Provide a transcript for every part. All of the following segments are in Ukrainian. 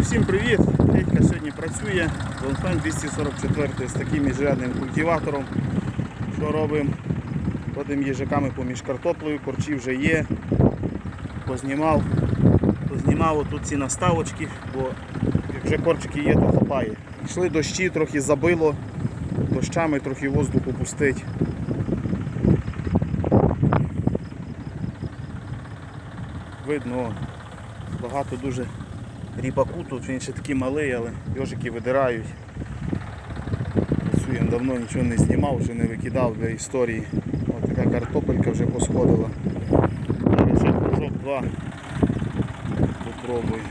Всім привіт! Петька сьогодні працює. Волфен 244 з таким міжрядним культиватором. Що робимо? Ходимо їжаками поміж картоплею, корчі вже є. Познімав. Познімав отут ці наставочки, бо як вже корчики є, то хапає. Йшли дощі, трохи забило, дощами трохи воздуху пустить. Видно, багато дуже ріпаку тут, він ще такий малий, але йожики видирають. Працюємо давно нічого не знімав, вже не викидав для історії. Ось така картопелька вже посходила. Зараз ще кружок два. Попробую.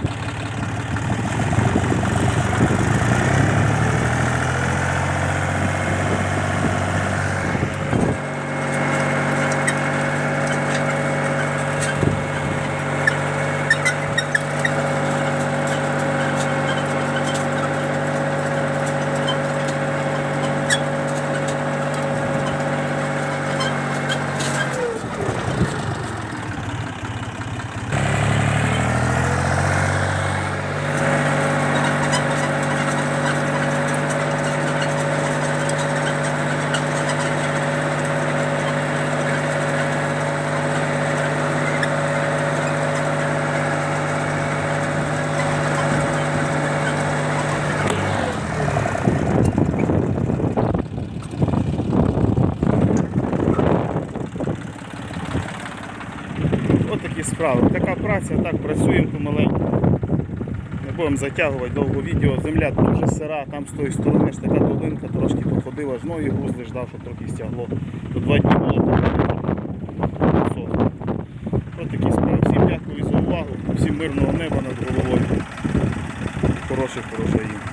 Ось такі справи. Така праця, так працюємо помаленьку. Не будемо затягувати довго відео. Земля дуже сира, там з тої сторони ж така долинка, трошки походила, ж ноги гузли ждав, щоб трохи стягло. То два дні було. Ось такі справи. Всім дякую за увагу, всім мирного неба над головою. Хороших, хороших